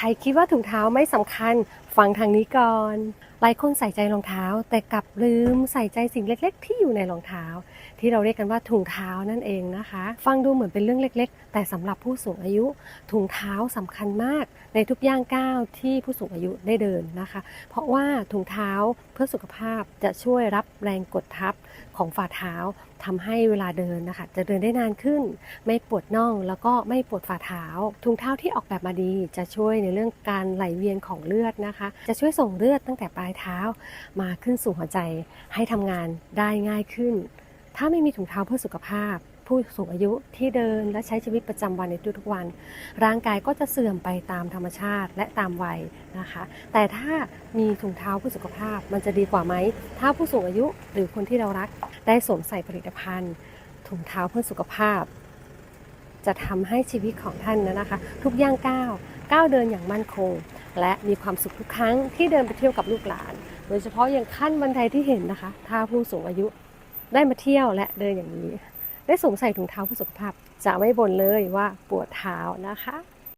ใครคิดว่าถุงเท้าไม่สำคัญ ฟังทางนี้ก่อน หลายคนใส่ใจรองเท้า แต่กลับลืมใส่ใจสิ่งเล็ก ๆ ที่อยู่ในรองเท้า ที่เราเรียกกันว่าถุงเท้านั่นเองนะคะ ฟังดูเหมือนเป็นเรื่องเล็ก ๆ แต่สำหรับผู้สูงอายุ ถุงเท้าสำคัญมาก ในทุกย่างก้าวที่ผู้สูงอายุได้เดินนะคะ เพราะว่าถุงเท้าเพื่อสุขภาพจะช่วยรับแรงกดทับของฝ่าเท้าทำให้เวลาเดินนะคะ จะเดินได้นานขึ้น ไม่ปวดน่องแล้วก็ไม่ปวดฝ่าเท้า ถุงเท้าที่ออกแบบมาดีจะช่วยในเรื่องการไหลเวียนของเลือดนะคะจะช่วยส่งเลือดตั้งแต่ปลายเท้า มาขึ้นสู่หัวใจให้ทำงานได้ง่ายขึ้น ถ้าไม่มีถุงเท้าเพื่อสุขภาพ ผู้สูงอายุที่เดินและใช้ชีวิตประจำวันในทุกๆวัน ร่างกายก็จะเสื่อมไปตามธรรมชาติและตามวัยนะคะ แต่ถ้ามีถุงเท้าเพื่อสุขภาพมันจะดีกว่าไหมถ้าผู้สูงอายุหรือคนที่เรารักได้สวมใส่ผลิตภัณฑ์ ถุงเท้าเพื่อสุขภาพจะทำให้ชีวิตของท่านนะนะคะ ทุกย่างก้าวก้าวเดินอย่างมั่นคง และมีความสุขทุกครั้งที่เดินไปเที่ยวกับลูกหลาน โดยเฉพาะอย่างขั้นบันไดที่เห็นนะคะ ถ้าผู้สูงอายุได้มาเที่ยวและเดินอย่างนี้ ได้สวมใส่ถุงเท้าผู้สุขภาพจะไม่บ่นเลยว่าปวดเท้านะคะ